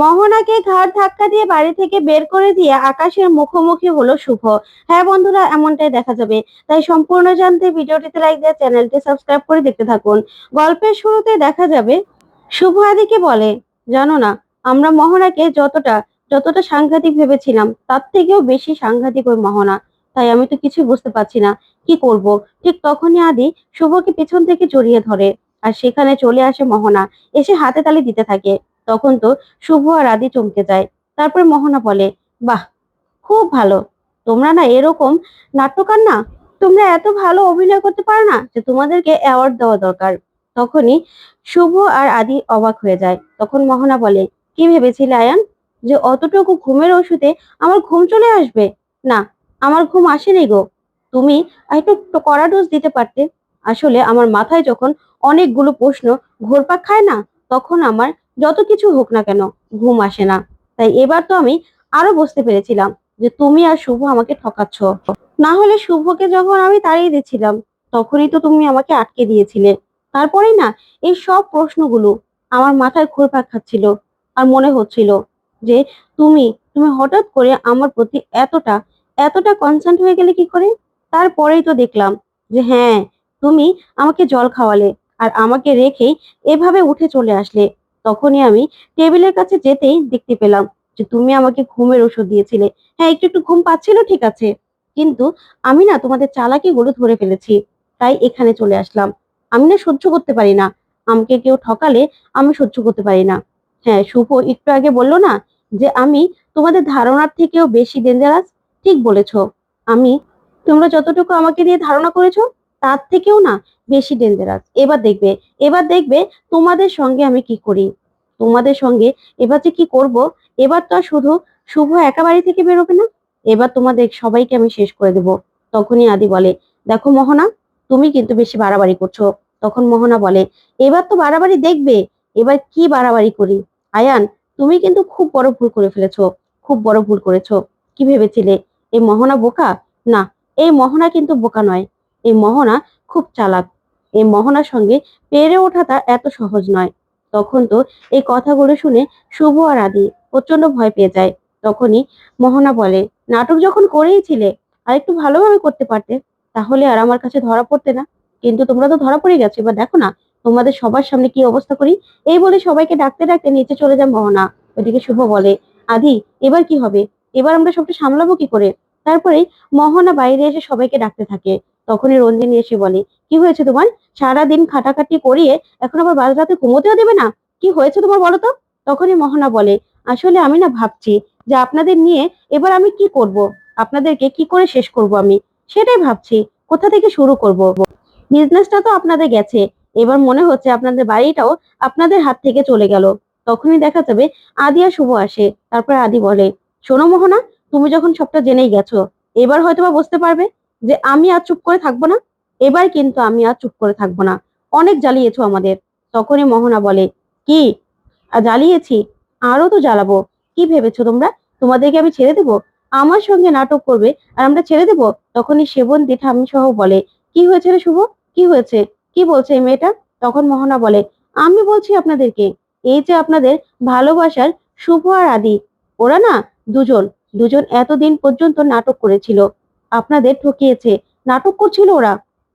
মোহনাকে ঘাড় ধাক্কা দিয়ে বাড়ি থেকে বের করে দিয়ে আকাশের মুখোমুখি হলো শুভ। হ্যাঁ বন্ধুরা, এমনটাই দেখা যাবে। তাই সম্পূর্ণ জানতে ভিডিওটিতে লাইক দিয়ে চ্যানেলটি সাবস্ক্রাইব করে দেখতে থাকুন। গল্পের শুরুতে দেখা যাবে, শুভ আদিকে বলে, জানো না, আমরা মোহনাকে যতটা যতটা সাংঘাতিক ভেবেছিলাম, তার থেকেও বেশি সাংঘাতিক ওই মোহনা। তাই আমি তো কিছুই বুঝতে পারছি না, কি করব? ঠিক তখনই আদি শুভকে পেছন থেকে জড়িয়ে ধরে, আর সেখানে চলে আসে মোহনা। এসে হাতে তালি দিতে থাকে। তখন তো শুভ আর আদি চমকে যায়। তারপরে মোহনা বলে, বাহ, খুব ভালো। তোমরা না এরকম নাট্যকার না তোমরা এত ভালো অভিনয় করতে পারো না যে তোমাদেরকে অ্যাওয়ার্ড দেওয়া দরকার। তখনই শুভ আর আদি অবাক হয়ে যায়। তখন মোহনা বলে, কি ভেবেছিলে আয়ান, যে অতটুকু ঘুমের ওষুধে আমার ঘুম চলে আসবে? না, আমার ঘুম আসেনি গো। তুমি একটু কড়া ডোজ দিতে পারতে। আসলে আমার মাথায় যখন অনেকগুলো প্রশ্ন ঘোরপাক খায় না, তখন আমার যত কিছু হোক না কেন, ঘুম আসে না। তাই এবার তো আমি আরও বুঝতে পেরেছিলাম যে তুমি আর শুভ আমাকে ঠকাচ্ছ। না হলে শুভকে যখন আমি তাড়িয়ে দিচ্ছিলাম, তখনই তো তুমি আমাকে আটকে দিয়েছিলে। তারপরেই না, এই সব প্রশ্নগুলো আমার মাথায় ঘুরপাক খাচ্ছিল আর মনে হচ্ছিল যে তুমি তুমি হঠাৎ করে আমার প্রতি এতটা এতটা কনসার্ন হয়ে গেলে কি করে? তারপরেই তো দেখলাম যে হ্যাঁ তুমি আমাকে জল খাওয়ালে আর আমাকে রেখেই এভাবে উঠে চলে আসলে। তখনই আমি টেবিলের কাছে যেতেই দেখতে পেলাম যে তুমি আমাকে ঘুমের ওষুধ দিয়েছিলে। হ্যাঁ একটু একটু ঘুম পাচ্ছিল, ঠিক আছে। কিন্তু আমি না তোমাদের চালাকি গুলো ধরে ফেলেছি, তাই এখানে চলে আসলাম। আমি না সহ্য করতে পারি না। আমাকে কেউ ঠকালে আমি সহ্য করতে পারি না। হ্যাঁ শুভ একটু আগে বলল না যে আমি তোমাদের ধারণার থেকেও বেশি ডেঞ্জারাস ঠিক বলেছ। আমি তোমরা যতটুকু আমাকে নিয়ে ধারণা করেছ তার থেকেও না বেশি ডেঞ্জারাস এবার দেখবে এবার দেখবে তোমাদের সঙ্গে আমি কি করি? তোমাদের সঙ্গে এবার যে কি করব? এবার তো আর শুধু শুভ একা বাড়ি থেকে বেরোবে না। এবার তোমাদের সবাইকে আমি শেষ করে দেব। তখনই আদি বলে, দেখো মোহনা, তুমি কিন্তু বেশি বাড়াবাড়ি করছ। তখন মোহনা বলে, এবার তো বাড়াবাড়ি দেখবে। এবার কি বাড়াবাড়ি করি? আয়ান, তুমি কিন্তু খুব বড় ভুল করে ফেলেছো। খুব বড় ভুল করেছ। কি ভেবেছিলে? এই মোহনা বোকা? না, এই মোহনা কিন্তু বোকা নয়। এই মোহনা খুব চালাক। এই মোহনার সঙ্গে পেরে ওঠাটা এত সহজ নয়। তখন তো এই কথাগুলো শুনে শুভ আর আদি প্রচণ্ড ভয় পেয়ে যায়। তখনই মোহনা বলে, নাটক যখন করেইছিলে, আর একটু ভালোভাবে করতে পারতে, তাহলে আর আমার কাছে ধরা পড়তে না। কিন্তু তোমরা তো ধরা পড়ে গেছো, এবার দেখো না, তোমাদের সবার সামনে কি অবস্থা করি? এই বলে সবাইকে ডাকতে ডাকতে নিচে চলে যায় মোহনা। ওইদিকে শুভ বলে, আদি, এবার কি হবে? এবার আমরা সবটা সামলাবো কি করে? তারপরেই মোহনা বাইরে এসে সবাইকে ডাকতে থাকে। তখনই রঞ্জিনী এসে বলে, কি হয়েছে তোমার? সারাদিন খাটাখাটি করিয়ে এখন আবার বাজ রাতে ঘুমোতেও দেবে না? কি হয়েছে তোমার বলো তো? তখনই মোহনা বলে, আসলে আমি না ভাবছি যে আপনাদের নিয়ে এবার আমি কি করব? আপনাদেরকে কি করে শেষ করব আমি? সেটাই ভাবছি। কোথা থেকে শুরু করব? বিজনেসটা তো আপনাদের গেছে। এবার মনে হচ্ছে আপনাদের বাড়িটাও আপনাদের হাত থেকে চলে গেল। তখনই দেখা যাবে আদি আর শুভ আসে। তারপর আদি বলে, শোনো মোহনা, তুমি যখন সবটা জেনেই গেছো, এবার হয়তো বা বুঝতে পারবে যে আমি আর চুপ করে থাকব না, এবার কিন্তু আমি আর চুপ করে থাকব না। অনেক জ্বালিয়েছো আমাদের। তখনই মোহনা বলে, কি? জ্বালিয়েছি। আরও তো জ্বালাবো। কি ভেবেছো তোমরা? তোমাদেরকে আমি ছেড়ে দেবো? আমার সঙ্গে নাটক করবে আর আমরা ছেড়ে দেবো? তখনই সেবন্তী ঠাম্মি সহ বলে, কি হয়েছে রে শুভ? কি হয়েছে? কি বলছে এই মেয়েটা? তখন মোহনা বলে, আমি বলছি আপনাদেরকে, এই যে আপনাদের ভালোবাসার শুভ আর আদি, ওরা না দুজন দুজন এতদিন পর্যন্ত নাটক করেছিল। আপনাদের ঠকিয়েছে। নাটক করছিল ওরা।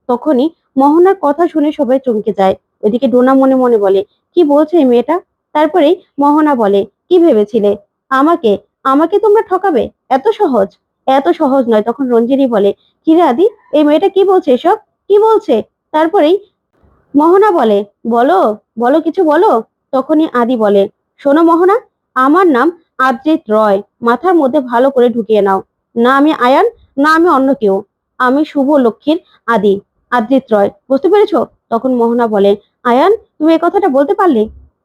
তখনই মোহনার কথা শুনে সবাই চমকে যায়। ওইদিকে ডোনা মনে মনে বলে, কি বলছে মেয়েটা? তারপরেই মোহনা বলে, কি ভেবেছিলে? আমাকে? আমাকে তোমরা ঠকাবে? এত সহজ? এত সহজ নয়। তখন রঞ্জিনী বলে কিরে আদি, এই মেয়েটা কি বলছে এসব? কি বলছে? তারপরেই মোহনা বলে, বলো বলো কিছু বলো? তখনই আদি বলে, শোনো মোহনা, আমার নাম আদ্রিত রয়। মাথার মধ্যে ভালো করে ঢুকিয়ে নাও। না আমি আয়ান না, আমি অন্য কেউ। আমি শুভ, লক্ষ্মীর আদি, আদ্রিত রয়। বুঝতে পেরেছ? তখন মোহনা বলে, আয়ান, তুমি এই কথাটা বলতে পারলে?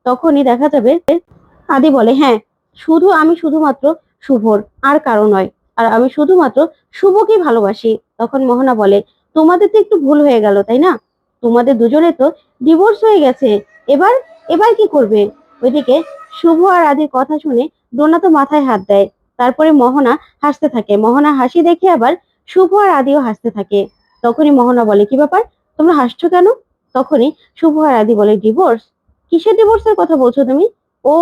তখনই দেখা যাবে আদি বলে হ্যাঁ শুধু আমি শুধুমাত্র শুভর, আর কারও নয়। আর আমি শুধুমাত্র শুভকেই ভালোবাসি। তখন মোহনা বলে, তোমাদের তো একটু ভুল হয়ে গেল, তাই না? তোমাদের দুজনে তো ডিভোর্স হয়ে গেছে। এবার এবার কি করবে? ওইদিকে শুভ আর আদির কথা শুনে ডোনা তো মাথায় হাত দেয়। তারপরে মোহনা হাসতে থাকে। মোহনা হাসি দেখে আবার শুভ আর আদিও হাসতে থাকে। তখনই মোহনা বলে, কি ব্যাপার? তোমরা হাসছো কেন? তখনই শুভ আর আদি বলে ডিভোর্স কিসের ডিভোর্সের কথা বলছো তুমি? ও,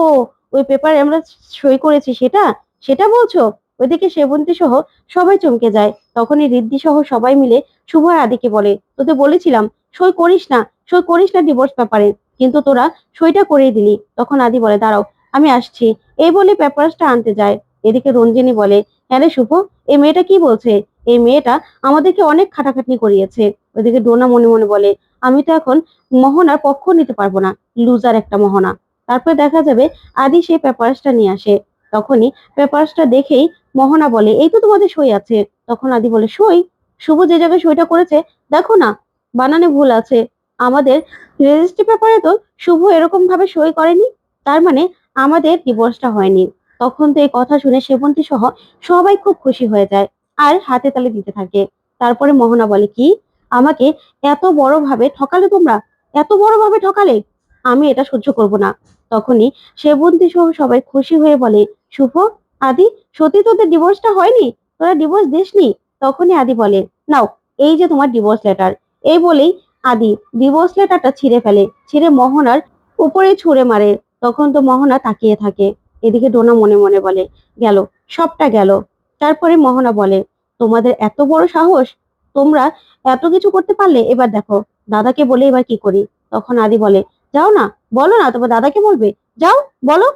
ওই পেপারে আমরা সই করেছি সেটা? সেটা বলছো? ওইদিকে সেবন্তী সহ সবাই চমকে যায়। তখনই রিদ্ধি সহ সবাই মিলে শুভ আর আদিকে বলে তোদের বলেছিলাম, সই করিস না, সই করিস না ডিভোর্স ব্যাপারে কিন্তু তোরা সইটা করিয়ে দিলি। তখন আদি বলে, দাঁড়াও, আমি আসছি। এই বলে পেপারসটা আনতে যায়। এদিকে রঞ্জিনী বলে হ্যাঁ রে শুভ, এই মেয়েটা কি বলছে? এই মেয়েটা আমাদেরকে অনেক খাটাখাটনি করিয়েছে। ওইদিকে ডোনা মনে মনে বলে, আমি তো এখন মোহনার পক্ষ নিতে পারব না, লুজার একটা মোহনা। তারপরে দেখা যাবে আদি সেই পেপারসটা নিয়ে আসে। তখনই পেপারসটা দেখেই মোহনা বলে, এই তো তোমাদের সই আছে। তখন আদি বলে, সই? শুভ যে জায়গায় সইটা করেছে, দেখো না, বানানে ভুল আছে। আমাদের রেজিস্ট্রি পেপারে তো শুভ এরকম ভাবে সই করেনি, তার মানে আমাদের ডিভোর্সটা হয়নি। তখন তো এই কথা শুনে সেবন্তী সহ সবাই খুব খুশি হয়ে যায় আর হাতে তালে দিতে থাকে। তারপরে মোহনা বলে, কি? আমাকে এত বড় ভাবে ঠকালে তোমরা? এত বড় ভাবে ঠকালে? আমি এটা সহ্য করব না। তখনই সেবন্তী সহ সবাই খুশি হয়ে বলে, শুভ, আদি, সত্যি তোদের ডিভোর্সটা হয়নি? তোরা ডিভোর্স দিসনি? তখনই আদি বলে, নাও, এই যে তোমার ডিভোর্স লেটার এই বলেই আদি ডিভোর্স লেটারটা ছিঁড়ে ফেলে, ছিঁড়ে মোহনার উপরে ছুঁড়ে মারে। তখন তো মোহনা তাকিয়ে থাকে। এদিকে ডোনা মনে মনে বলে, গেল, সবটা গেল। তারপরে মোহনা বলে, তোমাদের এত বড় সাহস? তোমরা এত কিছু করতে পারলে? এবার দেখো, দাদাকে বলে এবার কি করি? তখন আদি বলে, যাও না, বলো না, তোমার দাদাকে বলবে? যাও, বলো।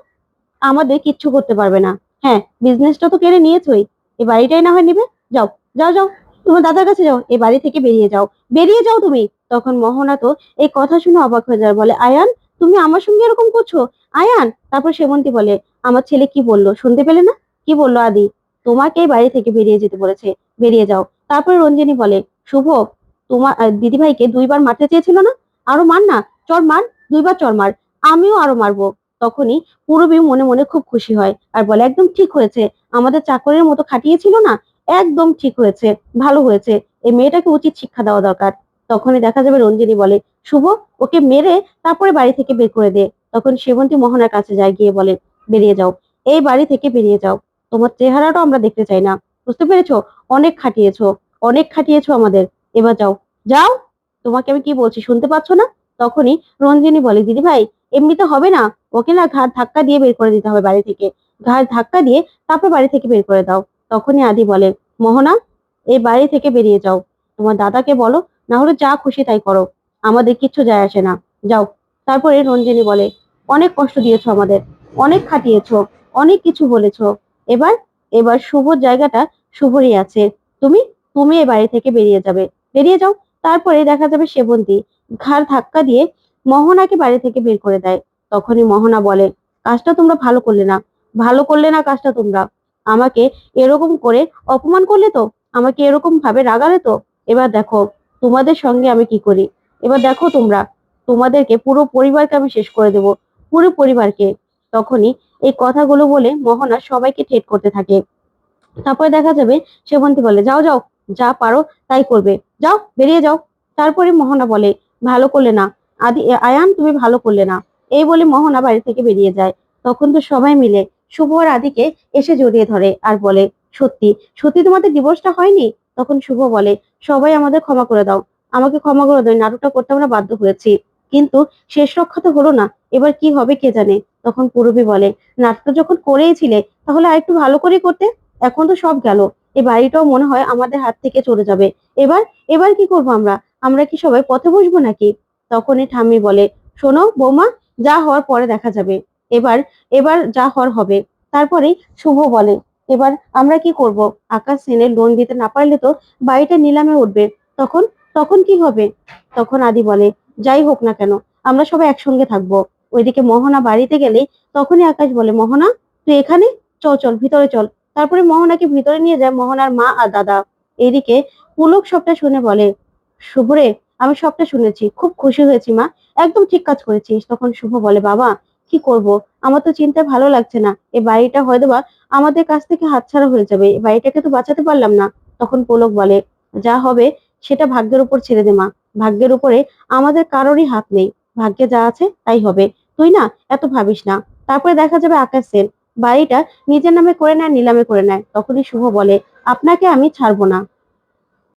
আমাদের কিচ্ছু করতে পারবে না। হ্যাঁ বিজনেসটা তো কেড়ে নিয়েছই। এ বাড়িটাই না হয় নিবে? যাও যাও যাও, তোমার দাদার কাছে যাও। এই বাড়ি থেকে বেরিয়ে যাও। বেরিয়ে যাও তুমি! তখন মোহনা তো এই কথা শুনে অবাক হয়ে যায়। বলে, আয়ান, তুমি আমার সঙ্গে এরকম করছ? আয়ান, তারপর সেবন্তী বলে আমার ছেলে কি বলল? শুনতে পেলে না? কি বলল আদি? তোমাকে বাড়ি থেকে বেরিয়ে যেতে বলেছে। বেরিয়ে যাও। তারপরে রঞ্জিনী বলে, শুভ, তোমার দিদি ভাইকে দুইবার মারতে চেয়েছিল না? আরও মার না? চর মার, দুইবার চর মার। আমিও আরও মারবো। তখনই পূরবী মনে মনে খুব খুশি হয় আর বলে, একদম ঠিক হয়েছে। আমাদের চাকরের মতো খাটিয়েছিল না? একদম ঠিক হয়েছে। ভালো হয়েছে। এই মেয়েটাকে উচিত শিক্ষা দেওয়া দরকার। তখনই দেখা যাবে রঞ্জিনী বলে, শুভ, ওকে মেরে তারপরে বাড়ি থেকে বের করে দে। তখন সেবন্তী মোহনার কাছে যায় গিয়ে বলে বেরিয়ে যাও। এই বাড়ি থেকে বেরিয়ে যাও। তোমার চেহারাটাও আমরা দেখতে চাই না। বুঝতে পেরেছ? অনেক খাটিয়েছো। অনেক খাটিয়েছো আমাদের। এবার যাও। যাও? তোমাকে আমি কি বলছি, শুনতে পাচ্ছ না? তখনই রঞ্জিনী বলে, দিদি ভাই এমনিতে হবে না। ওকে না ঘাট ধাক্কা দিয়ে বের করে দিতে হবে বাড়ি থেকে। ঘাট ধাক্কা দিয়ে তারপর বাড়ি থেকে বের করে দাও। তখনই আদি বলে, মোহনা, এই বাড়ি থেকে বেরিয়ে যাও। তোমার দাদাকে বলো, না হলে যা খুশি তাই করো। আমাদের কিচ্ছু যায় আসে না। যাও। তারপরে রঞ্জিনী বলে, অনেক কষ্ট দিয়েছ আমাদের। অনেক খাটিয়েছ, অনেক কিছু বলেছ। এবার এবার শুভ জায়গাটা শুভরই আছে। তুমি তুমি এই বাড়ি থেকে বেরিয়ে যাবে। বেরিয়ে যাও, তারপরে দেখা যাবে সেবন্তী। ঘাড় ধাক্কা দিয়ে মোহনাকে বাড়ি থেকে বের করে দেয়। তখনই মোহনা বলে, কাজটা তোমরা ভালো করলে না। ভালো করলে না কাজটা তোমরা। আমাকে এরকম করে অপমান করলে তো? আমাকে এরকম ভাবে রাগালে তো? এবার দেখো, তোমাদের সঙ্গে আমি কি করি? এবার দেখো তোমরা, তোমাদেরকে পুরো পরিবারকে আমি শেষ করে দেব। পুরো পরিবারকে। তখনই এই কথাগুলো বলে মোহনা সবাইকে ঠেট করতে থাকে। তারপরে দেখা যাবে সেবন্তী বলে, যাও যাও, যা পারো তাই করবে। যাও, বেরিয়ে যাও। তারপরে মোহনা বলে, ভালো করলে না। আদি, আয়ান, তুমি ভালো করলে না। এই বলে মোহনা বাড়ি থেকে বেরিয়ে যায়। তখন তো সবাই মিলে শুভ আর আদিকে এসে জড়িয়ে ধরে আর বলে, সত্যি সত্যি তোমাদের ডিভোর্সটা হয়নি? তখন শুভ বলে, সবাই আমাদের ক্ষমা করে দাও। আমাকে ক্ষমা করে দাও। নাটকটা করতে আমরা বাধ্য হয়েছি। কিন্তু শেষ রক্ষা তো হলো না। এবার কি হবে কে জানে? তখন পূরবী বলে নাটকটা যখন করেইছিলে তাহলে আরেকটু ভালো করে করতে। এখন তো সব গেল। এই বাড়িটাও মনে হয় আমাদের হাত থেকে চলে যাবে। এবার এবার কি করব আমরা? আমরা কি সবাই পথে বসবো নাকি? তখনই ঠাম্মি বলে, শোনো বৌমা, যা হওয়ার পরে দেখা যাবে। এবার এবার যা হওয়ার হবে। তারপরেই শুভ বলে, এবার আমরা কি করব? আকাশ সেনের লোন দিতে না পারলে তো বাড়িটা নিলামে উঠবে। তখন তখন কি হবে? তখন আদি বলে, যাই হোক না কেন, আমরা সবাই একসঙ্গে থাকব। ওইদিকে মোহনা বাড়িতে গেলে তখনই আকাশ বলে, মোহনা, তুই এখানে? চল চল, ভিতরে চল। তারপরে মোহনাকে ভিতরে নিয়ে যায় মোহনার মা আর দাদা। এইদিকে পুলক সবটা শুনে বলে শুভরে আমি সবটা শুনেছি, খুব খুশি হয়েছি মা, একদম ঠিক কাজ করেছিস। তখন শুভ বলে, বাবা, কি করব? আমার তো চিন্তা ভালো লাগছে না এই বাড়িটা হয়তো বা আমাদের কাছ থেকে হাতছাড়া হয়ে যাবে এই বাড়িটাকে তো বাঁচাতে পারলাম না। তখন পুলক বলে, যা হবে, সেটা ভাগ্যের উপর ছেড়ে দে মা, ভাগ্যের উপরে আমাদের কারোরই হাত নেই, ভাগ্যে যা আছে তাই হবে। তুই না এত ভাবিস না। তারপরে দেখা যাবে আকাশ বাড়িটা নিজের নামে করে নেয়, নিলামে করে নেয়। তখনই শুভ বলে, আপনাকে আমি ছাড়বো না।